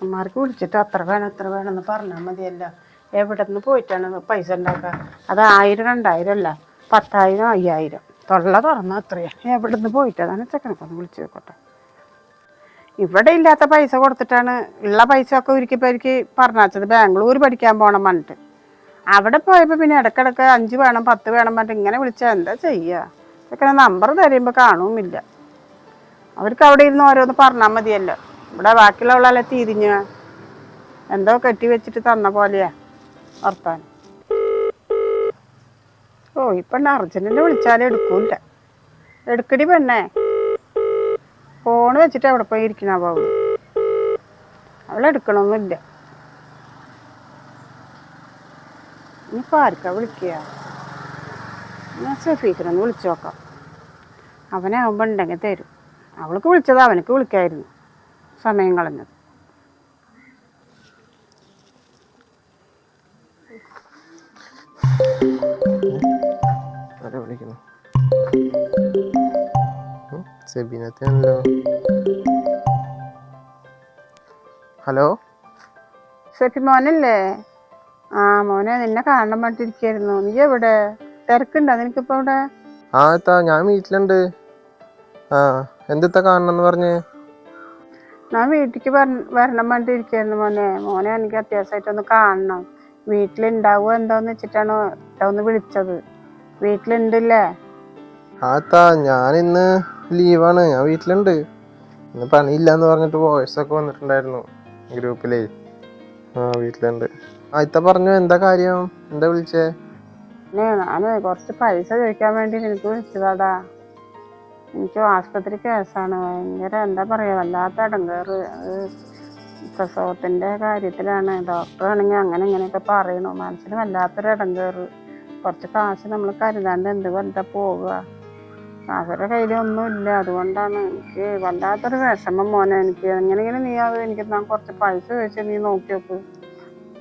ചെക്കന്മാർക്ക് വിളിച്ചിട്ട് അത്ര വേണം ഇത്ര വേണം എന്ന് പറഞ്ഞാൽ മതിയല്ലോ. എവിടെ നിന്ന് പോയിട്ടാണ് പൈസ ഉണ്ടാക്കുക? അത് ആയിരം രണ്ടായിരം അല്ല പത്തായിരം അയ്യായിരം. തൊള്ള തുറന്ന അത്രയാണ് എവിടെ നിന്ന് പോയിട്ടാണ് ചെക്കനൊക്കെ വിളിച്ചു നോക്കട്ടെ. ഇവിടെ ഇല്ലാത്ത പൈസ കൊടുത്തിട്ടാണ് ഉള്ള പൈസ ഒക്കെ ഒരുക്കിപ്പരിക്ക് പറഞ്ഞത് ബാംഗ്ലൂർ പഠിക്കാൻ പോകണം പറഞ്ഞിട്ട്. അവിടെ പോയപ്പോൾ പിന്നെ ഇടക്കിടക്ക് അഞ്ച് വേണം പത്ത് വേണം പറഞ്ഞിട്ട് ഇങ്ങനെ വിളിച്ചാൽ എന്താ ചെയ്യുക ചെക്കനെ നമ്പർ തരുമ്പോൾ കാണുമില്ല അവർക്ക് അവിടെ ഇരുന്ന് ഓരോന്ന് പറഞ്ഞാൽ മതിയല്ലോ. ഇവിടെ ബാക്കിയുള്ള ബാക്കിയുള്ളവളെ തിരിഞ്ഞു എന്തോ കെട്ടി വെച്ചിട്ട് തന്ന പോലെയാ വർത്താൻ ഓ ഇപ്പൊ അർജന്റിനെ വിളിച്ചാലും എടുക്കൂല എടുക്കടി പെണ്ണേ. ഫോൺ വെച്ചിട്ട് അവിടെ പോയി ഇരിക്കണ ബാബു? അവളെടുക്കണമൊന്നുമില്ല ഇനിയിപ്പോൾ ആർക്കാ വിളിക്കുക? ഞാൻ സഫീഖിനൊന്ന് വിളിച്ചു നോക്കാം. അവനാവുമ്പോൾ ഉണ്ടെങ്കിൽ തരും. അവൾക്ക് വിളിച്ചത് അവനക്ക് വിളിക്കായിരുന്നു. സമയം കളഞ്ഞത്. ആരാ വിളിക്കുന്നു? ഉം, സെബീനത്താണല്ലോ ഹലോ? ഷെഫി മോനല്ലേ? ആ മോനെ നിന്നെ കാണാൻ വേണ്ടിയിരിക്കായിരുന്നു നീ എവിടെ? തിരക്കുണ്ടോ? നിനക്കിപ്പോ ഇവിടെ ആ എത്താ ഞാൻ വീട്ടിലുണ്ട്. ആ എന്തെത്താ കാണണമെന്ന് പറഞ്ഞ്? ഞാൻ വീട്ടിലേക്ക് വരണം വേണ്ടിയിരിക്കായിരുന്നു മോനെ. മോനെ എനിക്ക് അത്യാവശ്യമായിട്ടൊന്ന് കാണണം. വീട്ടിലുണ്ടാവുക എന്താന്ന് വെച്ചിട്ടാണ് ഒന്ന് വിളിച്ചത്. വീട്ടിലുണ്ടല്ലേ? ആത്താ ഞാൻ ഇന്ന് ലീവാണ്. ഞാൻ വീട്ടിലുണ്ട്. ഇന്ന് പണിയില്ല എന്ന് പറഞ്ഞിട്ട് വോയിസ് ഒക്കെ വന്നിട്ടുണ്ടായിരുന്നു ഗ്രൂപ്പിലേ. ആ വീട്ടിലുണ്ട്. ആയിത്ത പറഞ്ഞു എന്താ കാര്യം? എന്താ വിളിച്ചേ? ഞാൻ കുറച്ച് പൈസ ചോദിക്കാൻ വേണ്ടി നിനക്ക് വിളിച്ചതാടാ. എനിക്ക് ആശുപത്രി കേസാണ്. ഭയങ്കര എന്താ പറയുക വല്ലാത്ത അടങ്കേറ് അത് പ്രസവത്തിന്റെ കാര്യത്തിലാണ്. ഡോക്ടർ ആണെങ്കിൽ അങ്ങനെ ഇങ്ങനെയൊക്കെ പറയണു. മനസ്സിന് വല്ലാത്തൊരു ഇടങ്ങേറ് കുറച്ച് കാശ് നമ്മൾ കരുതാണ്ട് എന്ത് വെറുതെ പോവുക. അവരുടെ കയ്യിലൊന്നുമില്ല അതുകൊണ്ടാണ് എനിക്ക് വല്ലാത്തൊരു വിഷമം മോനെ. എനിക്ക് എങ്ങനെയെങ്കിലും നീ അത് എനിക്ക് ഞാൻ കുറച്ച് പൈസ ചോദിച്ച് നീ നോക്കി നോക്ക്.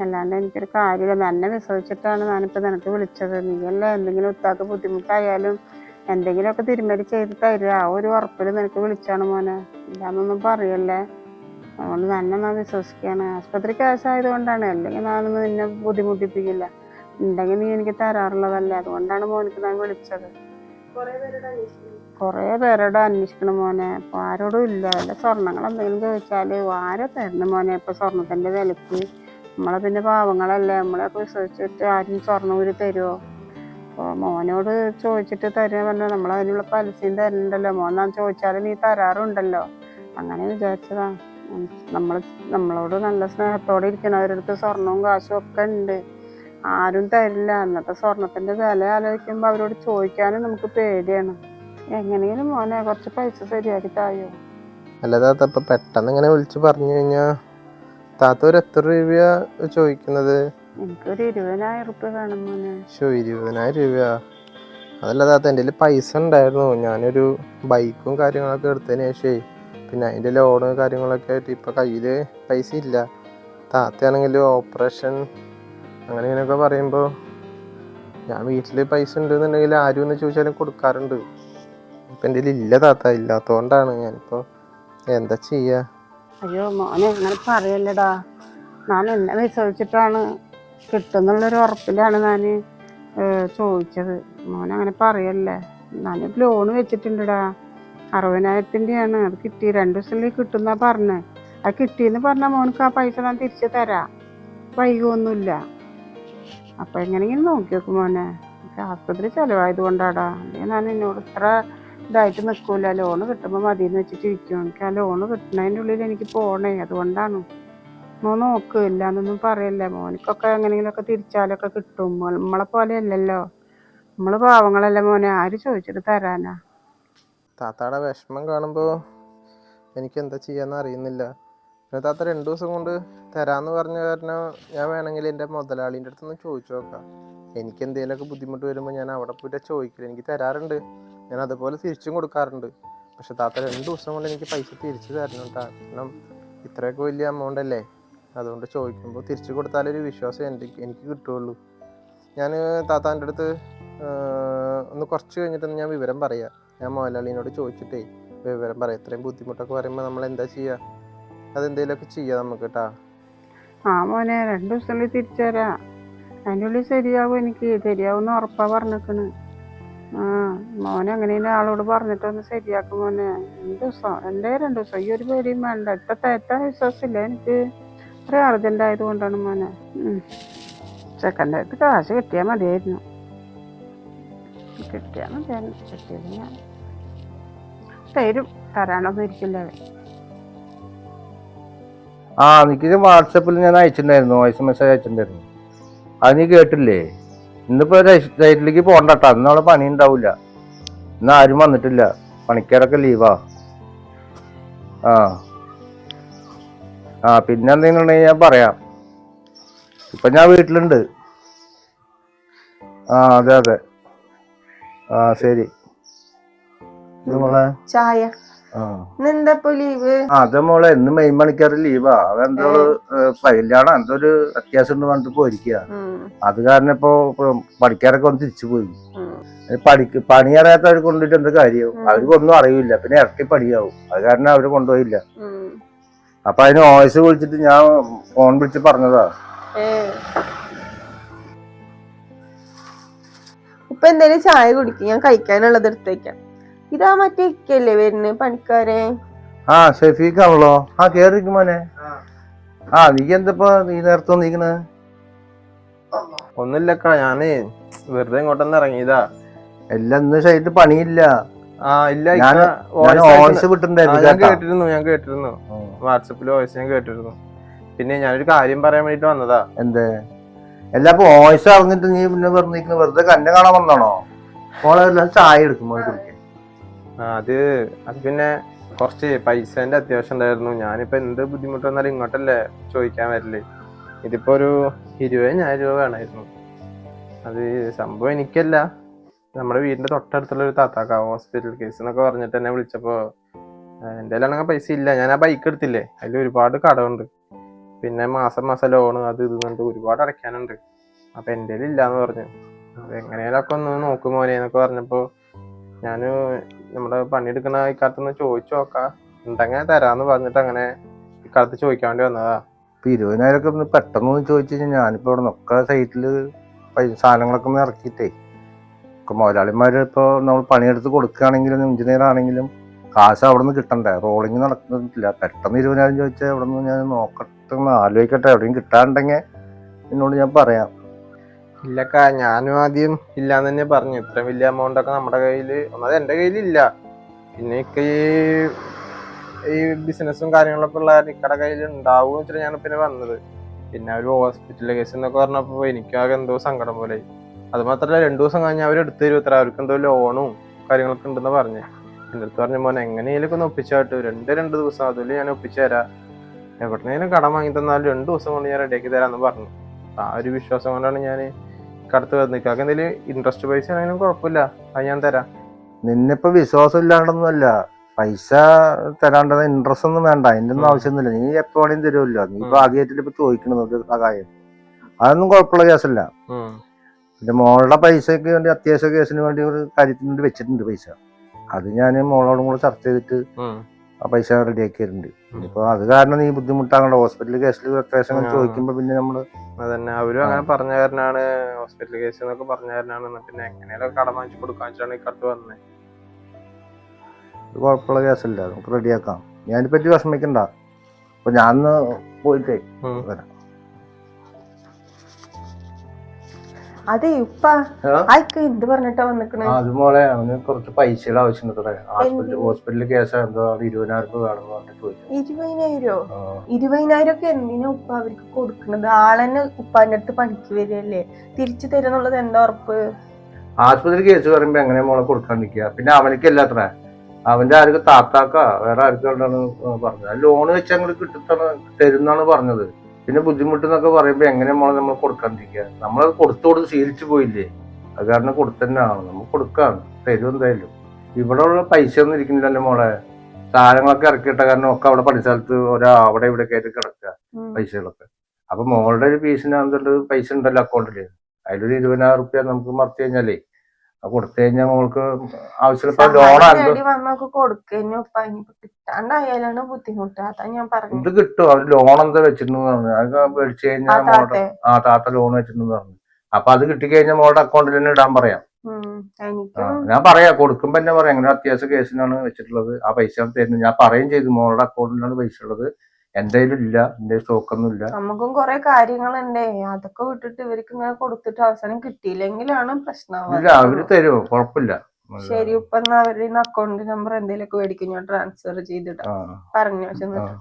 അല്ലാണ്ട് എനിക്കൊരു കാര്യമില്ല. എന്നെ വിശ്വസിച്ചിട്ടാണ് ഞാനിപ്പോൾ നിനക്ക് വിളിച്ചത്. നീയല്ലേ എന്തെങ്കിലും ഉത്താക്ക് ബുദ്ധിമുട്ടായാലും എന്തെങ്കിലുമൊക്കെ തിരുമറി ചെയ്ത് തരിക. ആ ഒരു ഉറപ്പിൽ നിനക്ക് വിളിച്ചാണ് മോനെ. ഇല്ലാന്നൊന്നും പറയല്ലേ. അതുകൊണ്ട് തന്നെ ഞാൻ വിശ്വസിക്കുകയാണ് ആശുപത്രി കേസായതുകൊണ്ടാണ് അല്ലെങ്കിൽ ഞാനൊന്നും നിന്നെ ബുദ്ധിമുട്ടിപ്പിക്കില്ല. ഉണ്ടെങ്കിൽ നീ എനിക്ക് തരാറുള്ളതല്ലേ. അതുകൊണ്ടാണ് മോനിക്ക് ഞാൻ വിളിച്ചത്. കുറേ പേരോട് അന്വേഷിക്കണം മോനെ. അപ്പോൾ ആരോടും ഇല്ല. വല്ല സ്വർണങ്ങൾ എന്തെങ്കിലും ചോദിച്ചാൽ ആരോ തരണം മോനെ? ഇപ്പൊ സ്വർണത്തിന്റെ വിലക്ക്. നമ്മളെ പിന്നെ പാവങ്ങളല്ലേ. നമ്മളെയൊക്കെ വിശ്വസിച്ചിട്ട് ആരും സ്വർണം ഊരി തരുമോ അപ്പോൾ മോനോട് ചോദിച്ചിട്ട് തരാൻ പറഞ്ഞാൽ നമ്മൾ അതിനുള്ള പലിശയും തരണ്ടല്ലോ. മോൻ ഞാൻ ചോദിച്ചാൽ നീ തരാറുണ്ടല്ലോ. അങ്ങനെ വിചാരിച്ചതാ. നമ്മൾ നമ്മളോട് നല്ല സ്നേഹത്തോടെ ഇരിക്കണവരടുത്ത് സ്വർണവും കാശും ഒക്കെ ഉണ്ട്. ആരും തരില്ല. അന്നത്തെ സ്വർണത്തിന്റെ വില ആലോചിക്കുമ്പോൾ അവരോട് ചോദിക്കാനും നമുക്ക് പേടിയാണ്. എങ്ങനെയും മോനെ കുറച്ച് പൈസ ശരിയാക്കി തായോ? അല്ല താത്ത പെട്ടെന്ന് ഇങ്ങനെ വിളിച്ച് പറഞ്ഞു കഴിഞ്ഞാ താത്ത ഒരു എത്ര രൂപയാ ചോദിക്കുന്നത്? എനിക്കൊരു ഇരുപതിനായിരം ഉറുപ്പ്യ വേണം മോനെ. ശോ ഇരുപതിനായിരം രൂപയാ? അതല്ല താത്ത എന്റെ പൈസ ഉണ്ടായിരുന്നു. ഞാനൊരു ബൈക്കും കാര്യങ്ങളൊക്കെ എടുത്തതിന് ശേഷേ പിന്നെ അതിന്റെ ലോണ് കാര്യങ്ങളൊക്കെ ആയിട്ട് ഇപ്പം കയ്യിൽ പൈസ ഇല്ല. താത്തയാണെങ്കിൽ ഓപ്പറേഷൻ അങ്ങനെ ഇങ്ങനെയൊക്കെ പറയുമ്പോൾ ഞാൻ വീട്ടിൽ പൈസ ഉണ്ടെന്നുണ്ടെങ്കിൽ ആരും എന്ന് ചോദിച്ചാലും കൊടുക്കാറുണ്ട്. ഇപ്പം എന്റെ ഇല്ല താത്ത ഇല്ലാത്തതുകൊണ്ടാണ് ഞാനിപ്പോൾ എന്താ ചെയ്യുക അയ്യോ മോനെ അങ്ങനെ പറയല്ലടാ. ഞാൻ എന്നെ വിശ്വസിച്ചിട്ടാണ് കിട്ടുന്നുള്ളൊരു ഉറപ്പിലാണ് ഞാൻ ചോദിച്ചത്. മോനെ അങ്ങനെ പറയല്ലേ. ഞാൻ ലോൺ വെച്ചിട്ടുണ്ടടാ. അറുപതിനായിരത്തിന്റെയാണ് അത് കിട്ടി. രണ്ട് ദിവസത്തിനുള്ളിൽ കിട്ടുന്നാ പറഞ്ഞത് അത് കിട്ടിയെന്ന് പറഞ്ഞാൽ മോനക്ക് ആ പൈസ ഞാൻ തിരിച്ചു തരാം. വൈകൊന്നുമില്ല. അപ്പം എങ്ങനെയെങ്കിലും നോക്കി നോക്കും മോനെ? ആസ്പത്രി ചിലവായത് കൊണ്ടാടാ. ഞാൻ എന്നോട് ഇത്ര ഇതായിട്ട് നിൽക്കൂല ലോണ് കിട്ടുമ്പോൾ മതി എന്ന് വെച്ചിട്ട് ഇരിക്കും എനിക്ക് ആ ലോണ് കിട്ടുന്നതിന്റെ ഉള്ളിൽ എനിക്ക് പോണേ. അതുകൊണ്ടാണ്. മോൻ നോക്ക് ഇല്ലാന്നൊന്നും പറയല്ലേ മോനിക്കൊക്കെ എങ്ങനെയെങ്കിലുമൊക്കെ തിരിച്ചാലൊക്കെ കിട്ടും. നമ്മളെ പോലെ അല്ലല്ലോ നമ്മൾ പാവങ്ങളല്ലേ മോനെ. ആര് ചോദിച്ചിട്ട് തരാനാ? താത്താടെ വിഷമം കാണുമ്പോൾ എനിക്ക് എന്താ ചെയ്യാന്ന് അറിയുന്നില്ല. പിന്നെ താത്ത രണ്ടു ദിവസം കൊണ്ട് തരാന്ന് പറഞ്ഞ കാരണം ഞാൻ വേണമെങ്കിൽ എന്റെ മുതലാളിന്റെ അടുത്തൊന്ന് ചോദിച്ചു നോക്കാം. എനിക്ക് എന്തെങ്കിലുമൊക്കെ ബുദ്ധിമുട്ട് വരുമ്പോൾ ഞാൻ അവിടെ പോയിട്ട് ചോദിക്കില്ല എനിക്ക് തരാറുണ്ട്. ഞാൻ അതുപോലെ തിരിച്ചും കൊടുക്കാറുണ്ട്. പക്ഷെ താത്ത രണ്ട് ദിവസം കൊണ്ട് എനിക്ക് പൈസ തിരിച്ചു തരണം കാരണം ഇത്രയൊക്കെ വലിയ എമൗണ്ട് അല്ലേ? അതുകൊണ്ട് ചോദിക്കുമ്പോൾ തിരിച്ചു കൊടുത്താലൊരു വിശ്വാസം എന്റെ എനിക്ക് കിട്ടുള്ളൂ. ഞാൻ താത്താന്റെ അടുത്ത് ഒന്ന് കുറച്ച് കഴിഞ്ഞിട്ടൊന്ന് ഞാൻ വിവരം പറയാം. ഞാൻ മുതലാളിനോട് ചോദിച്ചിട്ടേ വിവരം പറയാം. ഇത്രയും ബുദ്ധിമുട്ടൊക്കെ പറയുമ്പോൾ നമ്മൾ എന്താ ചെയ്യുക അതെന്തേലൊക്കെ ചെയ്യാം നമുക്ക് കേട്ടാ ആ മോനെ രണ്ടു ദിവസത്തിനുള്ളിൽ തിരിച്ചു തരാം. അതിന്റെ ഉള്ളിൽ ശരിയാവും എനിക്ക്. ശരിയാവും ഉറപ്പാ പറഞ്ഞേക്കണ്. മോനെ എങ്ങനെയും ആളോട് പറഞ്ഞിട്ടൊന്ന് ശരിയാക്കും മോനെ. രണ്ട് ദിവസം? രണ്ടേ രണ്ട് ദിവസം? ഈ ഒരു പേടിയും വേണ്ട. ഇപ്പൊ തേറ്റ വിശ്വാസമില്ല എനിക്ക്. ഒരു അർജന്റ് ആയതുകൊണ്ടാണ് മോനെ. ചെക്കന്റെ അടുത്ത് കാശ് കിട്ടിയാൽ മതിയായിരുന്നു. കിട്ടിയാൽ മതിയായിരുന്നു. കിട്ടിയത് ഞാൻ. തരും. തരാനൊന്നും ഇരിക്കില്ല. ആ എനിക്ക് വാട്സപ്പിൽ ഞാൻ അയച്ചിട്ടുണ്ടായിരുന്നു. Voice message അയച്ചിട്ടുണ്ടായിരുന്നു. അത് നീ കേട്ടില്ലേ? ഇന്നിപ്പോ സൈറ്റിലേക്ക് പോകണ്ടട്ടാ. ഇന്ന് അവിടെ പണി ഉണ്ടാവില്ല ഇന്ന് ആരും വന്നിട്ടില്ല. പണിക്കാരൊക്കെ ലീവാ. ആ. ആ പിന്നെ എന്തെങ്കിലും ഉണ്ടെങ്കിൽ ഞാൻ പറയാം. ഇപ്പൊ ഞാൻ വീട്ടിലുണ്ട്. ആ അതെ അതെ. ആ ശരി. ചായ. അത് മോളെ ഇന്ന് മെയ് മണിക്കാർ ലീവാ. അതെന്തോ ഫൈലാണ് എന്തോ ഒരു അത്യാവശ്യം ഉണ്ട് പറഞ്ഞിട്ട് പോയിരിക്കുക അത് കാരണം ഇപ്പൊ പഠിക്കാരൊക്കെ ഒന്ന് തിരിച്ചു പോയി. ഈ പണിക്ക് പണി അറിയാത്ത അവർ കൊണ്ടിട്ട് എന്ത് കാര്യവും അവർക്ക് ഒന്നും അറിയില്ല. പിന്നെ ഇരട്ടി പണിയാവും. അത് കാരണം അവർ കൊണ്ടുപോയില്ല. അപ്പൊ അതിന് വോയിസ് വിളിച്ചിട്ട് ഞാൻ ഫോൺ വിളിച്ച് പറഞ്ഞതാ. ഇപ്പൊ എന്തായാലും ചായ കുടിക്കും? ഞാൻ കഴിക്കാനുള്ളത് എടുത്ത് വെക്കാം. ഇതാ മറ്റേ ഇക്കല്ലേ വരുന്നത് പണിക്കാരെ? ആ ഷെഫീഖാണല്ലോ. ആ കേറിക്കും മോനെ. ആ നീ എന്തപ്പോ നീ നേരത്തെ വന്നിരിക്കണേ? ഒന്നുമില്ലക്കാ ഞാനേ വെറുതെ ഇങ്ങോട്ടൊന്ന് ഇറങ്ങിയതാ. എല്ലാം ഇന്ന് ശരിട്ട് പണിയില്ല. ആ ഇല്ല ഞാൻ വോയിസ് കേട്ടിരുന്നു ഞാൻ കേട്ടിരുന്നു. വാട്സപ്പിൽ വോയിസ് ഞാൻ കേട്ടിരുന്നു. പിന്നെ ഞാനൊരു കാര്യം പറയാൻ വേണ്ടിട്ട് വന്നതാ. എന്തേ? എല്ലാ വോയിസ് അറിഞ്ഞിട്ട് നീ പിന്നെ വെറുതെ വെറുതെ കന്നെ കാണാൻ വന്നാണോ മോളെ ചായ എടുക്കും മോളെ അത് അത് പിന്നെ കുറച്ച് പൈസേന്റെ അത്യാവശ്യം ഉണ്ടായിരുന്നു. ഞാനിപ്പോ എന്ത് ബുദ്ധിമുട്ട് വന്നാലും ഇങ്ങോട്ടല്ലേ ചോദിക്കാൻ വരില്ലേ ഇതിപ്പോ ഒരു ഇരുപതിനായിരം രൂപ വേണമായിരുന്നു അത് സംഭവം എനിക്കല്ല. നമ്മുടെ വീടിന്റെ തൊട്ടടുത്തുള്ള ഒരു താത്താക്ക ഹോസ്പിറ്റൽ കേസ് എന്നൊക്കെ പറഞ്ഞിട്ട് എന്നെ വിളിച്ചപ്പോ എന്തായാലും കയ്യിലാണെങ്കിൽ പൈസ ഇല്ല. ഞാൻ ആ ബൈക്ക് എടുത്തില്ലേ? അതിൽ ഒരുപാട് കടമുണ്ട് പിന്നെ മാസം മാസം ലോണ് അത് ഇത് കണ്ട് ഒരുപാട് അടയ്ക്കാനുണ്ട്. അപ്പൊ എന്റെ ഇല്ലാന്ന് പറഞ്ഞു. അപ്പൊ എങ്ങനെയാലൊക്കെ ഒന്ന് നോക്കും എന്നൊക്കെ പറഞ്ഞപ്പോ ഞാൻ നമ്മുടെ പണിയെടുക്കണ ഇക്കാലത്തൊന്ന് ചോദിച്ചു നോക്കാം. ഉണ്ടെങ്കിൽ തരാന്ന് പറഞ്ഞിട്ട് അങ്ങനെ ഇക്കാലത്ത് ചോദിക്കാൻ വേണ്ടി വന്നതാ. ഇപ്പൊ ഇരുപതിനായിരം ഒക്കെ പെട്ടെന്ന് ചോദിച്ചു കഴിഞ്ഞാൽ ഞാനിപ്പോ ഇവിടെ നോക്ക സൈറ്റിൽ സാധനങ്ങളൊക്കെ ഒന്ന് ഇറക്കിയിട്ടേ. മുതലാളിമാര് ഇപ്പൊ നമ്മൾ പണിയെടുത്ത് കൊടുക്കുകയാണെങ്കിലും എഞ്ചിനീയർ ആണെങ്കിലും കാശ് അവിടെ നിന്ന് കിട്ടണ്ടേ? റോളിങ് നടക്കുന്നില്ല. പെട്ടെന്ന് ഇരുപതിനായിരം ചോദിച്ചാൽ അവിടെ നിന്ന് ഞാൻ നോക്കട്ടെ ആലോചിക്കട്ടെ. എവിടെയും കിട്ടാണ്ടെങ്കിൽ എന്നോട് ഞാൻ പറയാം. ഇല്ലക്ക ഞാനും ആദ്യം ഇല്ലാന്ന് തന്നെ പറഞ്ഞു. ഇത്ര വലിയ എമൗണ്ട് ഒക്കെ നമ്മുടെ കയ്യിൽ ഒന്നത് എന്റെ കയ്യിലില്ല. പിന്നെ ഇക്ക ഈ ഈ ബിസിനസ്സും കാര്യങ്ങളൊക്കെ ഉള്ള ഇക്കടെ കയ്യിൽ ഉണ്ടാവും വെച്ചിട്ട് ഞാൻ പിന്നെ വന്നത്. പിന്നെ ഒരു ഹോസ്പിറ്റൽ കേസ് എന്നൊക്കെ പറഞ്ഞപ്പോ എനിക്കാകെ എന്തോ സങ്കടം പോലെ. അത് മാത്രല്ല രണ്ടു ദിവസം കഴിഞ്ഞ് അവർ എടുത്തു തരും ഇത്ര അവർക്ക് എന്തോ ലോണും കാര്യങ്ങളൊക്കെ ഉണ്ടെന്ന് പറഞ്ഞു. എന്റെ അടുത്ത് പറഞ്ഞ മോനെ എങ്ങനെയെങ്കിലും ഒന്ന് ഒപ്പിച്ചാട്ട് രണ്ട് രണ്ട് ദിവസം അതിൽ ഞാൻ ഒപ്പിച്ചു തരാം. എവിടെന്നെങ്കിലും കടം വാങ്ങി തന്നാലും രണ്ട് ദിവസം കൊണ്ട് ഞാൻ റെഡിയാക്കി തരാമെന്ന് പറഞ്ഞു. ആ ഒരു വിശ്വാസം കൊണ്ടാണ് ഞാൻ കടത്ത് വന്നിക്കാക്ക് എന്തെങ്കിലും ഇൻട്രസ്റ്റ് പൈസ ആണെങ്കിലും കുഴപ്പമില്ല. അത് ഞാൻ തരാം. നിന്നിപ്പോ വിശ്വാസം ഇല്ലാണ്ടൊന്നുമല്ല. പൈസ തരാണ്ടത് ഇൻട്രസ്റ്റ് ഒന്നും വേണ്ട. അതിന്റെ ഒന്നും ആവശ്യമൊന്നുമില്ല. നീ എപ്പോ വേണേലും തരുമല്ലോ. നീ ഇപ്പൊ ആദ്യമായിട്ട് ആദ്യമായിട്ടില്ല ഇപ്പൊ ചോദിക്കണത് സഹായം അതൊന്നും കുഴപ്പമുള്ള കേസല്ല. പിന്നെ മോളുടെ പൈസയ്ക്ക് വേണ്ടി അത്യാവശ്യ കേസിന് വേണ്ടി ഒരു കാര്യത്തിന് വേണ്ടി വെച്ചിട്ടുണ്ട് പൈസ. അത് ഞാൻ മോളോടും കൂടെ ചർച്ച ചെയ്തിട്ട്. ആ പൈസ റെഡിയാക്കി തരുന്നുണ്ട് ഇപ്പൊ അത് കാരണം നീ ബുദ്ധിമുട്ടാകണ്ട ഹോസ്പിറ്റൽ കേസിൽ അത്യാവശ്യം. ചോദിക്കുമ്പോ പിന്നെ നമ്മൾ അതന്നെ. അവരും അങ്ങനെ പറഞ്ഞ കാരനാണ് ഹോസ്പിറ്റൽ കേസ് എന്നൊക്കെ പറഞ്ഞ കാരനാണ് പിന്നെ എങ്ങനെയാലും കടം വാങ്ങിച്ചു കൊടുക്കാൻ വെച്ചാണ് ഈ കട്ട് വന്നത് കുഴപ്പമുള്ള കേസല്ല. നമുക്ക് റെഡിയാക്കാം. ഞാനിപ്പറ്റി വിഷമിക്കണ്ട. അപ്പൊ ഞാൻ പോയിട്ടേ വരാം. അതെ ഉപ്പ. ആയിക്ക എന്ത് പറഞ്ഞിട്ടാ വന്നിക്കണേ? അത് മോളെ അവന് കുറച്ച് പൈസയുടെ ആവശ്യം ഹോസ്പിറ്റൽ? ഹോസ്പിറ്റലിൽ കേസ് എന്തോ ഇരുപതിനായിരം രൂപ വേണമെന്ന് പറഞ്ഞിട്ട് ചോദിച്ചു. ഇരുപതിനായിരോ. ഇരുപതിനായിരം ഒക്കെ എന്തിനാ ഉപ്പ അവർക്ക് കൊടുക്കണത്? ആളെന്നെ ഉപ്പാന്റെ അടുത്ത് പണിക്ക് വരികയല്ലേ? തിരിച്ചു തരുന്നുള്ളത് എന്താ ഉറപ്പ്? ആശുപത്രി കേസ് പറയുമ്പോ എങ്ങനെ മോളെ കൊടുക്കാണ്ടിരിക്കുക പിന്നെ അവനക്കല്ല അത്ര അവന്റെ ആർക്ക് താത്താക്ക വേറെ ആർക്കാണ് പറഞ്ഞത്. ലോൺ വെച്ച് അങ്ങോട്ട് കിട്ടുന്ന തരുന്നാണ് പറഞ്ഞത്. പിന്നെ ബുദ്ധിമുട്ടെന്നൊക്കെ പറയുമ്പോ എങ്ങനെ മോളെ നമ്മൾ കൊടുക്കാണ്ടിരിക്കുക നമ്മളത് കൊടുത്തു കൊടുത്ത് ശീലിച്ചു പോയില്ലേ? അത് കാരണം കൊടുത്തന്നെയാണ് നമ്മൾ കൊടുക്കാണ്. തരും എന്തായാലും. ഇവിടെ ഉള്ള പൈസ ഒന്നും ഇരിക്കുന്നില്ലല്ലോ മോളെ. സാധനങ്ങളൊക്കെ ഇറക്കിയിട്ട കാരണം ഒക്കെ അവിടെ പണിസ്ഥലത്ത് ഒരാ അവിടെ ഇവിടെ കയറ്റി കിടക്കുക. പൈസകളൊക്കെ. അപ്പൊ മോളുടെ ഒരു പീസിനാണെന്നുള്ളത് പൈസ ഉണ്ടല്ലോ അക്കൗണ്ടിൽ അതിലൊരു ഇരുപതിനായിരം റുപ്യ നമുക്ക് മറച്ചു കഴിഞ്ഞാലേ കൊടുത്തു കഴിഞ്ഞാൽ മോൾക്ക് സഹായം ലോണാണ് ബുദ്ധിമുട്ട്. ഇത് കിട്ടും. അവർ ലോൺ എന്താ വെച്ചിട്ടുണ്ടെന്ന് പറഞ്ഞു. അതൊക്കെ മേടിച്ചു ആ കഴിഞ്ഞാൽ മോളുടെ ആ താത്ത ലോൺ വെച്ചിട്ടുണ്ടെന്ന് പറഞ്ഞു. അപ്പൊ അത് കിട്ടിക്കഴിഞ്ഞാൽ മോളുടെ അക്കൗണ്ടിൽ തന്നെ ഇടാൻ പറയാം. ഞാൻ പറയാ. കൊടുക്കുമ്പോ തന്നെ പറയാം. അങ്ങനെ അത്യാവശ്യ കേസിനാണ് വെച്ചിട്ടുള്ളത്. ആ പൈസ തരുന്നത് ഞാൻ പറയും ചെയ്തു. മോളുടെ അക്കൗണ്ടിലാണ് പൈസ ഉള്ളത്. എന്റെ കയ്യിലും ഇല്ല എന്റെ സ്റ്റോക്കൊന്നും ഇല്ല. നമുക്കും കുറെ കാര്യങ്ങളുണ്ടേ. അതൊക്കെ വിട്ടിട്ട് ഇവർക്ക് ഇങ്ങനെ കൊടുത്തിട്ട് അവസാനം കിട്ടിയില്ലെങ്കിലാണ് പ്രശ്നം ഇല്ല അവർ തരുമോ? കുഴപ്പമില്ല ശരി ഉപ്പ എന്നാ അവരുടെ അക്കൗണ്ട് നമ്പർ എന്തെങ്കിലുമൊക്കെ മേടിക്കും. ഞാൻ ട്രാൻസ്ഫർ ചെയ്തിട്ട് പറഞ്ഞു ആ. ചെന്നിട്ട്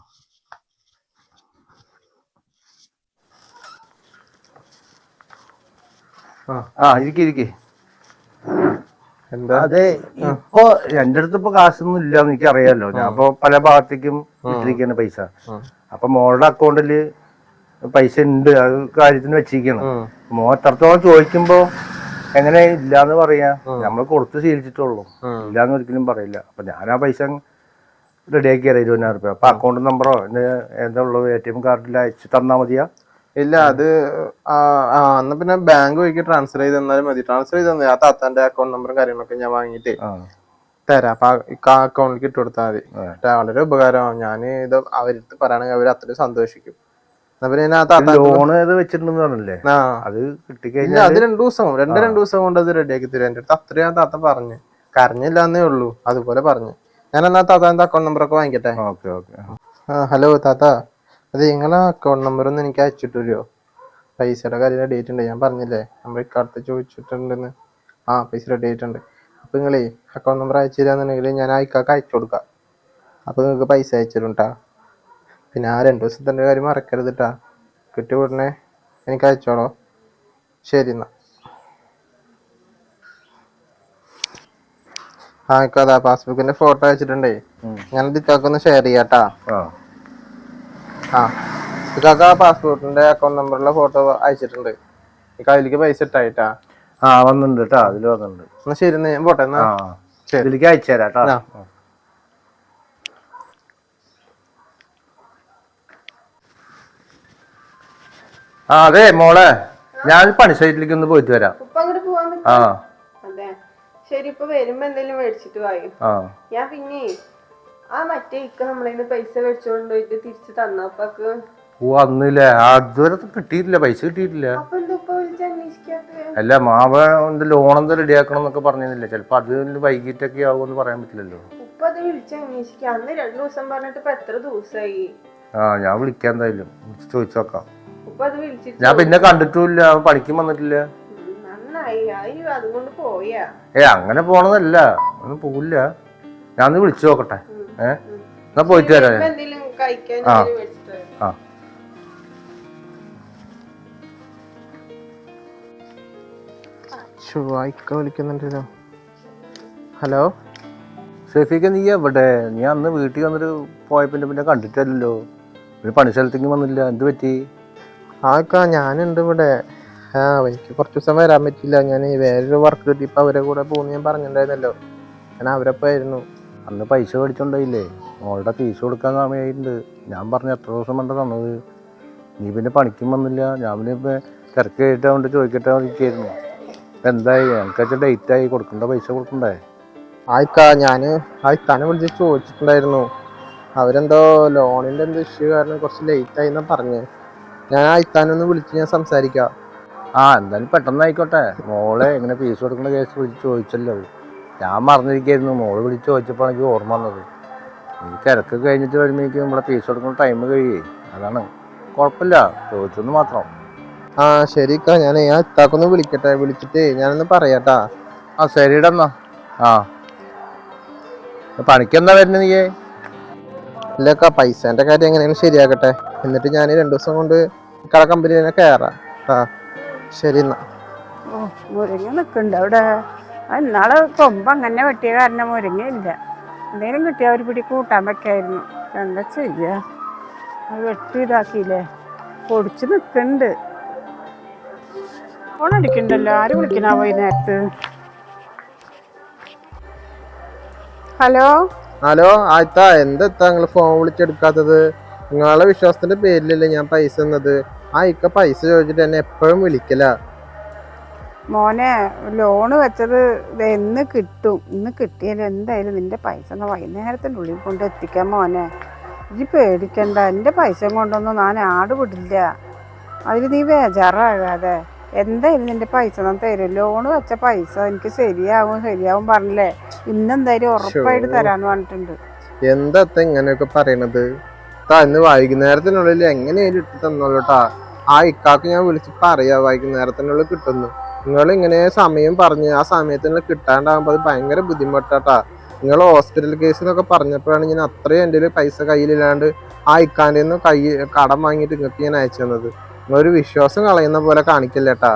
ആ ഇരിക്കെ ഇരിക്കെ. അതെ ഇപ്പൊ എന്റെ അടുത്ത് ഇപ്പൊ കാശൊന്നും ഇല്ല എനിക്ക് അറിയാലോ ഞാൻ ഇപ്പൊ പല ഭാഗത്തേക്കും ഇട്ടിരിക്കാണ് പൈസ. അപ്പൊ മോളുടെ അക്കൗണ്ടിൽ പൈസ ഉണ്ട് അത് കാര്യത്തിന് വെച്ചിരിക്കണം. മോ എത്രത്തോളം ചോദിക്കുമ്പോ എങ്ങനെ ഇല്ലാന്ന് പറയാ. നമ്മൾ കൊടുത്ത് ശീലിച്ചിട്ടുള്ളൂ. ഇല്ലാന്ന് ഒരിക്കലും പറയില്ല. അപ്പൊ ഞാൻ ആ പൈസ റെഡിയാക്കി തരാം ഇരുപതിനായിരം രൂപ അപ്പൊ അക്കൗണ്ട് നമ്പറോ എന്താ ഉള്ളത് എ ടി എം കാർഡിൽ അയച്ച് തന്നാ മതിയാ? ഇല്ല അത് എന്നാ പിന്നെ ബാങ്ക് വഴിക്ക് ട്രാൻസ്ഫർ ചെയ്ത് തന്നാലും മതി. ട്രാൻസ്ഫർ ചെയ്ത് തന്നെ ആ താത്താന്റെ അക്കൗണ്ട് നമ്പറും കാര്യങ്ങളൊക്കെ ഞാൻ വാങ്ങിയിട്ട് തരാം. അപ്പൊ ആ അക്കൗണ്ടിലേക്ക് ഇട്ട് കൊടുത്താൽ മതി. വളരെ ഉപകാരമാണ് ഞാൻ ഇത് അവരടുത്ത് പറയുകയാണെങ്കിൽ അവർ അത്രയും സന്തോഷിക്കും. ലോൺ ഇത് വെച്ചിട്ടുണ്ടെന്ന് പറഞ്ഞില്ലേ? അത് കിട്ടിക്കഴിഞ്ഞാൽ അത് രണ്ടു ദിവസം രണ്ട് രണ്ടു ദിവസം കൊണ്ട് അത് റെഡിയാക്കി തരും. എന്റെ അടുത്ത് അത്രയും ആ താത്ത പറഞ്ഞു. കരഞ്ഞില്ല എന്നേ ഉള്ളൂ. അതുപോലെ പറഞ്ഞു. ഞാൻ എന്നാ താത്താന്റെ അക്കൗണ്ട് നമ്പർ ഒക്കെ വാങ്ങിക്കട്ടെ? Okay okay. ഹലോ താത്ത. അത് നിങ്ങളെ അക്കൗണ്ട് നമ്പർ ഒന്ന് എനിക്ക് അയച്ചിട്ടില്ലോ പൈസയുടെ കാര്യം ഡേറ്റ് ഉണ്ട്. ഞാൻ പറഞ്ഞില്ലേ? നമ്മൾ ഇക്കാലത്ത് ചോദിച്ചിട്ടുണ്ടെന്ന്. ആ പൈസയുടെ ഡേറ്റ് ഉണ്ട്. അപ്പോൾ നിങ്ങളേ അക്കൗണ്ട് നമ്പർ അയച്ചു തരാന്നുണ്ടെങ്കിൽ ഞാൻ അയക്കാക്ക് അയച്ചു കൊടുക്കാം. അപ്പം നിങ്ങൾക്ക് പൈസ അയച്ചു തരും പിന്നെ ആ രണ്ട് ദിവസത്തിന്റെ കാര്യം മറക്കരുത് ട്ടാ. കിട്ടി ഉടനെ എനിക്ക് അയച്ചോളോ. ശരി എന്നാ. ആ ഇക്കാതാ പാസ്ബുക്കിന്റെ ഫോട്ടോ അയച്ചിട്ടുണ്ടേ. ഞാനത് ഇക്കാക്കൊന്ന് ഷെയർ ചെയ്യാട്ടാ ആ. ആ പാസ്പോർട്ടിന്റെ അക്കൗണ്ട് നമ്പറിലെ ഫോട്ടോ അയച്ചിട്ടുണ്ട്. അതിലേക്ക് പൈസ ഇട്ടായിട്ടാ? ആ വന്നിട്ടുണ്ട് കേട്ടോ അതിൽ വന്നിട്ടുണ്ട് എന്നാ ശരി എന്നാ ഞാൻ പോട്ടെ എന്നാ. ആ ഇതിലേക്ക് അയച്ചു തരാം കേട്ടോ ആ. അതെ മോളെ ഞാൻ പണി സൈറ്റിലേക്ക് ഒന്ന് പോയിട്ട് വരാം. ആ. ശരി ഇപ്പൊ വരുമ്പോ എന്തെങ്കിലും മേടിച്ചിട്ട് വായി ആ. ഞാൻ പിന്നെ ആ മറ്റേ ഇക്ക നമ്മളതിന് പൈസ മേടിച്ചോണ്ട് പോയിട്ട് തിരിച്ചു തന്നപ്പൊക്ക് ഓ അന്നില്ലേ? അതുവരെ കിട്ടിയിട്ടില്ല. പൈസ കിട്ടിയിട്ടില്ല. അപ്പൊ എന്താ ഉപ്പ വിളിച്ച് അന്വേഷിക്കാത്തത് അല്ല മാവ എന്ത് എന്താ റെഡിയാക്കണം എന്നൊക്കെ പറഞ്ഞില്ല ചിലപ്പോ അത് വൈകിട്ടൊക്കെ ആവുമെന്ന് പറയാൻ പറ്റില്ലല്ലോ. ഉപ്പ അത് വിളിച്ച് അന്വേഷിക്കാം. അന്ന് രണ്ടു ദിവസം പറഞ്ഞിട്ട് ഇപ്പൊ എത്ര ദിവസമായി ആ ഞാൻ വിളിക്കാം എന്തായാലും. വിളിച്ച് ചോദിച്ചു നോക്കാം. ഉപ്പ അത് വിളിച്ചിട്ട് ഞാൻ പിന്നെ കണ്ടിട്ടില്ല അവൻ പണിക്കും വന്നിട്ടില്ല. ഉം, നന്നായി. അയ്യോ അതുകൊണ്ട് പോയാ. ഏ അങ്ങനെ പോണതല്ല. ഒന്നും പോവില്ല. ഞാൻ ഒന്ന് വിളിച്ചു നോക്കട്ടെ. എന്നാ പോയിട്ട് വരാം ഞാൻ. ആ. ആ. ചുവായിക്ക വിളിക്കുന്നുണ്ടല്ലോ. ഹലോ? ഷെഫീക്ക് നീ എവിടെ? നീ അന്ന് വീട്ടിൽ വന്നിട്ട് പോയപ്പിന്റെ പിന്നെ കണ്ടിട്ടല്ലോ ഒരു പണി സ്ഥലത്തേക്ക് വന്നില്ല. എന്ത് പറ്റി? ആക്കാ ഞാനുണ്ട് ഇവിടെ. ആ എനിക്ക് കുറച്ച് ദിവസം വരാൻ പറ്റില്ല ഞാൻ വേറൊരു വർക്ക് കിട്ടിയപ്പോ അവരെ കൂടെ പോകുന്നു ഞാൻ പറഞ്ഞിട്ടുണ്ടായിരുന്നല്ലോ. ഞാൻ അവരൊപ്പം ആയിരുന്നു. അന്ന് പൈസ മേടിച്ചോണ്ടായില്ലേ? മോളുടെ ഫീസ് കൊടുക്കാൻ സമയമായിട്ടുണ്ട് ഞാൻ പറഞ്ഞ എത്ര ദിവസം വേണ്ട തന്നത്? നീ പിന്നെ പണിക്കും വന്നില്ല. ഞാൻ പിന്നെ ഇപ്പൊ തിരക്ക് കഴിഞ്ഞിട്ട് കൊണ്ട് ചോദിക്കട്ടെ ഇരിക്കായിരുന്നു. എന്തായി? എനിക്ക് വെച്ചാൽ ഡേറ്റ് ആയി. കൊടുക്കണ്ട പൈസ കൊടുക്കണ്ടേ? ആയിക്കാ ഞാൻ ഞാൻ ആ ഇക്കാനെ വിളിച്ച് ചോദിച്ചിട്ടുണ്ടായിരുന്നു. അവരെന്തോ ലോണിന്റെ എന്തോ ഇഷ്യൂ കാരണം കുറച്ച് ലേറ്റ് ആയി എന്നാ പറഞ്ഞു. ഞാൻ ആയിക്കാനൊന്ന് വിളിച്ച് ഞാൻ സംസാരിക്കാം. ആ എന്തായാലും പെട്ടെന്ന് ആയിക്കോട്ടെ മോളെ എങ്ങനെ ഫീസ് കൊടുക്കുന്ന കേസ് വിളിച്ച് ചോദിച്ചല്ലോ. ഞാൻ മറന്നിരിക്കായിരുന്നു. മോൾ വിളിച്ച് ചോദിച്ചപ്പോൾ എനിക്ക് ഓർമ്മ വന്നത്. ഈ തിരക്ക് കഴിഞ്ഞിട്ട് വരുമ്പോഴേക്കും നമ്മളെ ഫീസ് കൊടുക്കുന്ന ടൈം കഴിയേ. അതാണ്. കുഴപ്പമില്ല. ചോദിച്ചെന്ന് മാത്രം. ആ ശരി ഞാൻ ഞാൻ ആ ഇത്താക്കൊന്ന് വിളിക്കട്ടെ. വിളിച്ചിട്ട് ഞാനൊന്ന് പറയാട്ടാ. ആ ശരിടാ എന്നാ. ആ. പണിക്കെന്താ വരുന്നത് നീയേ? ഇല്ലക്ക പൈസേന്റെ കാര്യം എങ്ങനെയാണ് ശരിയാക്കട്ടെ. എന്നിട്ട് ഞാൻ രണ്ടു ദിവസം കൊണ്ട് കട കമ്പനി തന്നെ കയറാം ആ ശരി എന്നാ. ഓ മുരിങ്ങ നിൽക്കുന്നുണ്ട് അവിടെ. ആ ഇന്നാൾ കൊമ്പ് അങ്ങനെ വെട്ടിയ കാരണം മുരിങ്ങയില്ല എന്തെങ്കിലും കിട്ടിയ ഒരു പിടി കൂട്ടാൻ വെക്കായിരുന്നു. എന്താ ചെയ്യാ? അത് വെട്ടി ഇതാക്കിയില്ലേ? പൊടിച്ച് നിൽക്കുന്നുണ്ട് ഫോണടിക്കണ്ടല്ലോ ആര് വിളിക്കണ പോയി നേരത്ത് ഹലോ? ഹലോ ആയിത്താ എന്താ നിങ്ങൾ ഫോൺ വിളിച്ചെടുക്കാത്തത്? നിങ്ങളെ വിശ്വാസത്തിന്റെ പേരിലല്ലേ ഞാൻ പൈസ തന്നത്? ആ ഇക്ക പൈസ ചോദിച്ചിട്ട് എന്നെ എപ്പോഴും വിളിക്കല. മോനെ ലോണ് വെച്ചത് ഇത് എന്ന് കിട്ടും. ഇന്ന് കിട്ടിയാലും എന്തായാലും നിന്റെ പൈസ ഒന്ന് വൈകുന്നേരത്തിന്റെ ഉള്ളിൽ കൊണ്ട് എത്തിക്കാം മോനെ. ഇനി പേടിക്കണ്ട. എന്റെ പൈസ കൊണ്ടൊന്നും ഞാൻ ആട് വിടില്ല. അതിൽ നീ ബേജാറാകാതെ. എന്തായാലും നിന്റെ പൈസ ഞാൻ തരും. ലോണ് വെച്ച പൈസ എനിക്ക് ശരിയാവും ശരിയാവും പറഞ്ഞില്ലേ? ഇന്നെന്തായാലും ഉറപ്പായിട്ട് തരാന്ന് പറഞ്ഞിട്ടുണ്ട്. എന്താ ഇങ്ങനെയൊക്കെ പറയണത്? തന്നെ ഇന്ന് വൈകുന്നേരത്തിനുള്ളിൽ എങ്ങനെയാലും ഇട്ട് തന്നോളൂട്ടാ. ആ ഇക്കാക്ക് ഞാൻ വിളിച്ച് പറയാ വൈകുന്നേരത്തിനുള്ളിൽ കിട്ടുന്നു. നിങ്ങൾ ഇങ്ങനെ സമയം പറഞ്ഞ് ആ സമയത്തിനുള്ളിൽ കിട്ടാണ്ടാകുമ്പോൾ അത് ഭയങ്കര ബുദ്ധിമുട്ടാട്ടാ. നിങ്ങൾ ഹോസ്പിറ്റൽ കേസ് എന്നൊക്കെ പറഞ്ഞപ്പോഴാണ് ഞാൻ അത്രയും എന്റെ പൈസ കയ്യിലില്ലാണ്ട് ആ ഇക്കാന്റെ നിന്ന് കൈ കടം വാങ്ങിയിട്ട് ഇങ്ങോട്ട് ഞാൻ അയച്ചു തന്നത്. നിങ്ങളൊരു വിശ്വാസം കളയുന്ന പോലെ കാണിക്കില്ലേട്ടാ.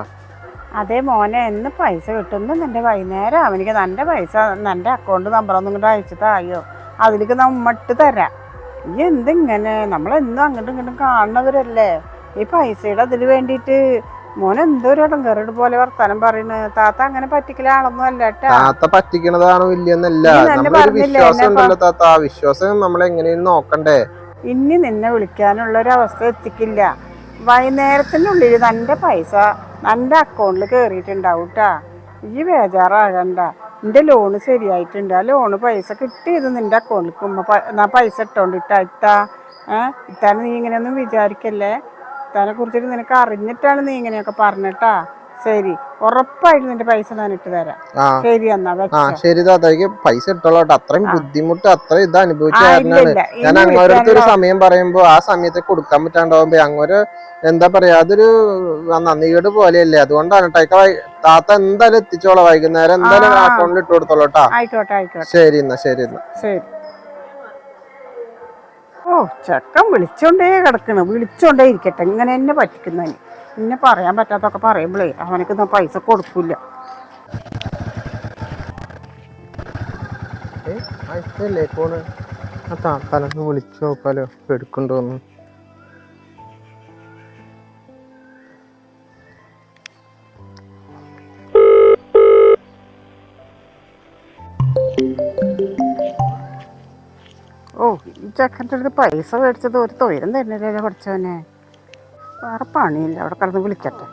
അതെ മോനെ എന്ന് പൈസ കിട്ടുന്നു നിന്റെ വൈകുന്നേരം അവനിക്ക് തന്റെ പൈസ നിന്റെ അക്കൗണ്ട് നമ്പറൊന്നും ഇങ്ങോട്ട് അയച്ചിട്ടായോ അതിലേക്ക് നമ്മട്ട് തരാം. ഈ എന്തിങ്ങനെ? നമ്മളെന്നും അങ്ങോട്ടും ഇങ്ങോട്ടും കാണുന്നവരല്ലേ? ഈ പൈസയുടെ അതിന് വേണ്ടിയിട്ട് മോൻ എന്തോ ഒരു പോലെ വർത്താനം പറയുന്നു? താത്ത അങ്ങനെ പറ്റിക്കല ആളൊന്നും അല്ല താത്ത പറ്റിക്കണതാണോ ഇല്ലെന്നല്ല നമ്മളൊരു വിശ്വാസം ഉണ്ടല്ലോ താത്ത. ആ വിശ്വാസം നമ്മൾ എങ്ങനെയും നോക്കണ്ടേ? ഇനി നിന്നെ വിളിക്കാനുള്ള ഒരു അവസ്ഥ എത്തിക്കില്ല. വൈകുന്നേരത്തിനുള്ളിൽ നിന്റെ പൈസ നിന്റെ അക്കൗണ്ടിൽ കയറിയിട്ടുണ്ടാവും കേട്ടാ ഈ ബേജാറാകണ്ട. നിന്റെ ലോണ് ശരിയായിട്ടുണ്ട്. ആ ലോണ് പൈസ കിട്ടിയത് നിന്റെ അക്കൗണ്ടിൽ ഉമ്മ ഇട്ടോണ്ട് പൈസ ഇട്ടോണ്ടിട്ടാ ഇത്താ. ഏഹ് ഇത്താനെ നീ ഇങ്ങനെയൊന്നും വിചാരിക്കല്ലേ? ഇത്താനെ കുറിച്ചിട്ട് നിനക്ക് അറിഞ്ഞിട്ടാണ് നീ ഇങ്ങനെയൊക്കെ പറഞ്ഞിട്ടാ. ശരി. ഉറപ്പായിട്ട് നിന്റെ പൈസ ഞാൻ ഇട്ട് തരാം. ശരി എന്നാ ആ ശരി പൈസ ഇട്ടോളട്ടെ അത്രയും ബുദ്ധിമുട്ട് അത്രയും ഇത് അനുഭവിച്ച കാരണമാണ് ഞാൻ അങ്ങോരടുത്ത് ഒരു സമയം പറയുമ്പോ ആ സമയത്ത് കൊടുക്കാൻ പറ്റാണ്ടാവുമ്പോ അങ്ങോര് എന്താ പറയാ അതൊരു നന്ദികേട് പോലെയല്ലേ. അതുകൊണ്ടാണ് താത്ത എന്തായാലും എത്തിച്ചോളാം. വൈകുന്നേരം എന്തായാലും. അക്കൗണ്ടിൽ ഇട്ട് കൊടുത്തോളൂട്ടാ ആയിക്കോട്ടെ ആയിക്കോട്ടെ. ശരി എന്നാ ശരി എന്നാ. ശരി. ഓ ചെക്കൻ വിളിച്ചോണ്ടേ കിടക്കണ്. വിളിച്ചോണ്ടേ ഇരിക്കട്ടെ. ഇങ്ങനെ എന്നെ പറ്റിക്കുന്നതിന് പിന്നെ പറയാൻ പറ്റാത്തൊക്കെ പറയുമ്പോഴേ അവനക്ക് പൈസ കൊടുക്കില്ല വിളിച്ചു നോക്കാലോ. എടുക്കണ്ടോന്ന്. ചെക്കന്റെ അടുത്ത് പൈസ മേടിച്ചത് ഒരു തൊഴിലും തരുന്നില്ലല്ലോ പഠിച്ചവനെ. വേറെ പണിയില്ല അവിടെ കിടന്ന് വിളിക്കട്ടെ.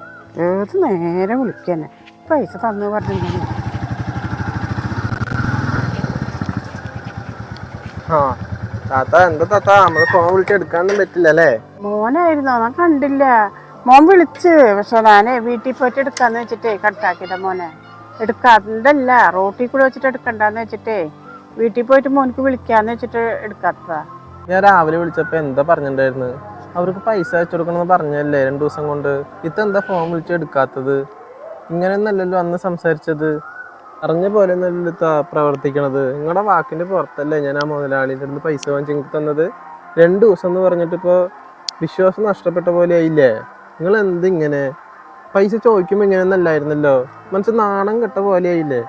ഏത് നേരം വിളിക്കന്നെ പൈസ തന്നു പറഞ്ഞിട്ടുണ്ടെങ്കിൽ ആ താത്ത എന്താ താത്ത? നമ്മൾ ഫോൺ വിളിച്ച് എടുക്കാനൊന്നും പറ്റില്ല അല്ലേ മോനായിരുന്നോ ഞാൻ കണ്ടില്ല. മോൻ വിളിച്ച് പക്ഷെ ഞാൻ വീട്ടിൽ പോയിട്ട് എടുക്കാന്ന് വെച്ചിട്ടേ കട്ടാക്കിയതാ മോനെ. എടുക്കാണ്ടല്ല റോട്ടിൽ കൂടെ വെച്ചിട്ട് എടുക്കണ്ടെന്ന് വെച്ചിട്ടേ. വീട്ടിൽ പോയിട്ട് മോനക്ക് വിളിക്കാന്ന് വെച്ചിട്ട് എടുക്കാത്തതാ. ഞാൻ രാവിലെ വിളിച്ചപ്പോ എന്താ പറഞ്ഞിട്ടുണ്ടായിരുന്നു? അവർക്ക് പൈസ അയച്ചു കൊടുക്കണമെന്ന് പറഞ്ഞല്ലേ രണ്ടു ദിവസം കൊണ്ട്? ഇതെന്താ ഫോൺ വിളിച്ച് എടുക്കാത്തത്? ഇങ്ങനെയൊന്നല്ലല്ലോ അന്ന് സംസാരിച്ചത്. അറിഞ്ഞ പോലെ ഒന്നല്ലല്ലോ പ്രവർത്തിക്കണത്. നിങ്ങളുടെ വാക്കിന്റെ പുറത്തല്ലേ ഞാൻ ആ മുതലാളിയുടെ അടുത്ത് പൈസ വാങ്ങിച്ച് നിങ്ങൾക്ക് തന്നത്? രണ്ടു ദിവസം എന്ന് പറഞ്ഞിട്ട് ഇപ്പോ വിശ്വാസം നഷ്ടപ്പെട്ട പോലെ ആയില്ലേ? നിങ്ങൾ എന്ത് ഇങ്ങനെ പൈസ ചോദിക്കുമ്പോൾ ഇങ്ങനെയൊന്നല്ലായിരുന്നല്ലോ മനസ്സ് നാണം കെട്ട പോലെ ആയില്ലേ?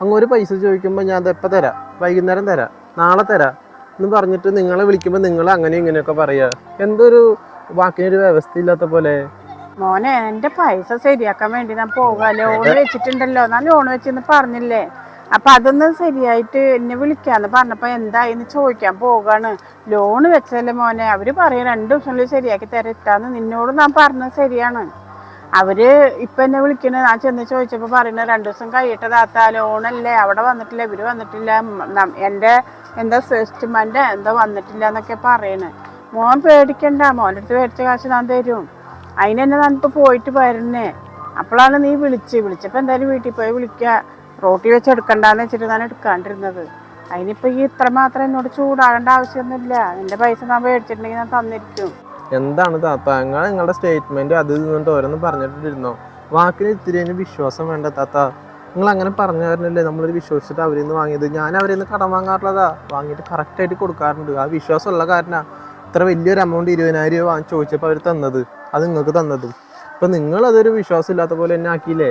അങ്ങോട്ട് പൈസ ചോദിക്കുമ്പോൾ ഞാൻ അതെപ്പോൾ തരാം വൈകുന്നേരം തരാം നാളെ തരാം എന്ന് പറഞ്ഞിട്ട് നിങ്ങളെ വിളിക്കുമ്പോൾ നിങ്ങൾ അങ്ങനെ ഇങ്ങനെയൊക്കെ പറയുക എന്തൊരു വാക്കിനൊരു വ്യവസ്ഥ ഇല്ലാത്ത പോലെ. മോനെ എന്റെ പൈസ ശരിയാക്കാൻ വേണ്ടി ഞാൻ പോകാം ലോൺ വെച്ചിട്ടുണ്ടല്ലോ. ഞാൻ ലോൺ വെച്ചെന്ന് പറഞ്ഞില്ലേ? അപ്പൊ അതൊന്ന് ശരിയായിട്ട് എന്നെ വിളിക്കാന്ന് പറഞ്ഞപ്പോ എന്തായിന്ന് ചോദിക്കാൻ പോകാണ് ലോൺ വെച്ചല്ലേ മോനെ. അവർ പറയും രണ്ടു ദിവസങ്ങളിൽ ശരിയാക്കി തരട്ടാന്ന് നിന്നോട് ഞാൻ പറഞ്ഞത് ശരിയാണ്. അവർ ഇപ്പൊ എന്നെ വിളിക്കണ. ഞാൻ ചെന്ന് ചോദിച്ചപ്പോ പറയുന്നത് രണ്ടു ദിവസം കഴിയട്ടെ താത്ത ലോണല്ലേ? അവിടെ വന്നിട്ടില്ല ഇവർ വന്നിട്ടില്ല. എന്റെ എന്താ സെസ്റ്റ്മെന്റ് എന്താ വന്നിട്ടില്ല എന്നൊക്കെ പറയണ്. മോൻ പേടിക്കണ്ട. മോന്റെ അടുത്ത് മേടിച്ച കാശ് ഞാൻ തരും. അതിനെന്നെ നമുക്ക് പോയിട്ട് വരണേ. അപ്പോഴാണ് നീ വിളിച്ച്. വിളിച്ചപ്പോൾ എന്തായാലും വീട്ടിൽ പോയി വിളിക്കുക റോട്ടി വെച്ച് എടുക്കണ്ടെന്ന് വെച്ചിട്ട് ഞാൻ എടുക്കാണ്ടിരുന്നത്. അതിനിപ്പോ ഈ ഇത്ര മാത്രം എന്നോട് ചൂടാകേണ്ട ആവശ്യമൊന്നുമില്ല. എന്റെ പൈസ ഞാൻ മേടിച്ചിട്ടുണ്ടെങ്കിൽ ഞാൻ തന്നിരിക്കും. എന്താണ് താത്ത? നിങ്ങൾ നിങ്ങളുടെ സ്റ്റേറ്റ്മെന്റ് അത് ഇതുകൊണ്ട് ഓരോന്ന് പറഞ്ഞിട്ടിരുന്നോ? വാക്കിന് ഇത്തിരി അതിന് വിശ്വാസം വേണ്ട താത്ത. നിങ്ങൾ അങ്ങനെ പറഞ്ഞവരനല്ലേ നമ്മളൊരു വിശ്വസിച്ചിട്ട് അവരിൽ നിന്ന് വാങ്ങിയത്. ഞാൻ അവരിൽ നിന്ന് കടം വാങ്ങാറുള്ളതാ. വാങ്ങിയിട്ട് കറക്റ്റായിട്ട് കൊടുക്കാറുണ്ട്. ആ വിശ്വാസമുള്ള കാരണം ഇത്ര വലിയൊരു എമൗണ്ട് ഇരുപതിനായിരം രൂപ വാങ്ങി ചോദിച്ചപ്പോൾ അവർ തന്നത്. അത് നിങ്ങൾക്ക് തന്നതും. അപ്പം നിങ്ങൾ അതൊരു വിശ്വാസം ഇല്ലാത്ത പോലെ എന്നെ ആക്കിയില്ലേ?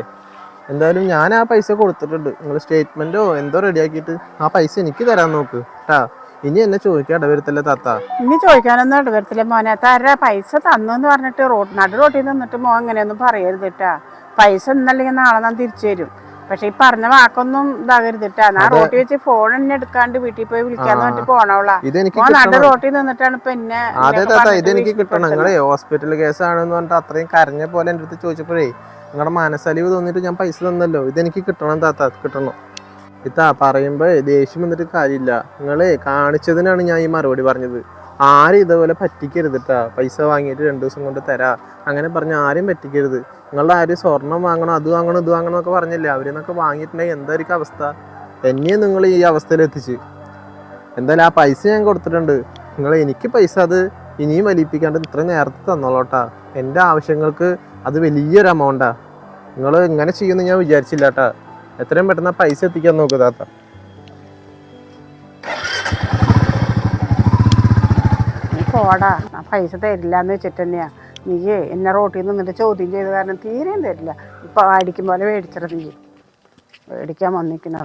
എന്തായാലും ഞാൻ ആ പൈസ കൊടുത്തിട്ടുണ്ട്. നിങ്ങൾ സ്റ്റേറ്റ്മെന്റോ എന്തോ റെഡിയാക്കിയിട്ട് ആ പൈസ എനിക്ക് തരാൻ നോക്ക്. കേട്ടാ ഇനി എന്നെ ചോദിക്കാണ്ട് വരത്തില്ല താത്ത? ഇനി ചോദിക്കാനൊന്നും ഇടവരത്തില്ല മോനെ. താര പൈസ തന്നു എന്ന് പറഞ്ഞിട്ട് റോഡ് നടു റോട്ടിൽ നിന്നിട്ട് മോൻ അങ്ങനെയൊന്നും പറയരുത് കേട്ടാ പൈസ ഇന്നല്ലെങ്കിൽ നാളെ ഞാൻ തിരിച്ചു തരും. പക്ഷെ ഈ പറഞ്ഞ വാക്കൊന്നും ഇതാകരുത് കേട്ടാ ഞാൻ റോട്ടി റോട്ടിൽ വെച്ച് ഫോൺ എന്നെ എടുക്കാണ്ട് വീട്ടിൽ പോയി വിളിക്കാന്ന്. പറഞ്ഞിട്ട് പോണോളാ മോൻ നടു റോട്ടിൽ നിന്നിട്ടാണ് ഇപ്പൊ എന്നെ അതെ താത്ത ഇതെനിക്ക് കിട്ടണം. നിങ്ങളെ ഹോസ്പിറ്റൽ കേസാണെന്ന് പറഞ്ഞിട്ട് അത്രയും കരഞ്ഞ പോലെ എന്റെ അടുത്ത് ചോദിച്ചപ്പോഴേ നിങ്ങളുടെ മനസ്സലിവ് തോന്നിട്ട് ഞാൻ പൈസ തന്നല്ലോ. ഇതെനിക്ക് കിട്ടണം താത്ത കിട്ടണം. ഇത്താ പറയുമ്പോൾ ദേഷ്യം വന്നിട്ട് കാര്യമില്ല. നിങ്ങളെ കാണിച്ചതിനാണ് ഞാൻ ഈ മറുപടി പറഞ്ഞത്. ആരും ഇതേപോലെ പറ്റിക്കരുതിട്ടാ പൈസ വാങ്ങിയിട്ട് രണ്ട് ദിവസം കൊണ്ട് തരാ. അങ്ങനെ പറഞ്ഞ ആരും പറ്റിക്കരുത്. നിങ്ങളുടെ ആരും സ്വർണം വാങ്ങണം അത് വാങ്ങണം ഇത് വാങ്ങണം എന്നൊക്കെ പറഞ്ഞില്ലേ? നിന്നൊക്കെ വാങ്ങിയിട്ടുണ്ടെങ്കിൽ എന്തായിരിക്കും അവസ്ഥ? എന്നെയും നിങ്ങൾ ഈ അവസ്ഥയിൽ എത്തിച്ച്. എന്തായാലും ആ പൈസ ഞാൻ കൊടുത്തിട്ടുണ്ട്. നിങ്ങൾ എനിക്ക് പൈസ അത് ഇനിയും വലിപ്പിക്കാണ്ട് ഇത്ര നേരത്തെ തന്നോളോട്ടാ. എന്റെ ആവശ്യങ്ങൾക്ക് അത് വലിയൊരു എമൗണ്ടാണ് നിങ്ങൾ ഇങ്ങനെ ചെയ്യുമെന്ന് ഞാൻ വിചാരിച്ചില്ല കേട്ടാ എത്രയും പെട്ടെന്ന് പൈസ എത്തിക്കാൻ നോക്കുക താത്ത. പോടാ പൈസ തരില്ല എന്ന് വെച്ചിട്ട് തന്നെയാ. നീ എന്നെ റോട്ടിൽ നിന്നിട്ട് ചോദ്യം ചെയ്ത കാരണം തീരെയും തരില്ല. ഇപ്പൊ അടിക്കും പോലെ മേടിച്ചിട്ട് നീ? മേടിക്കാൻ വന്നിരിക്കണേ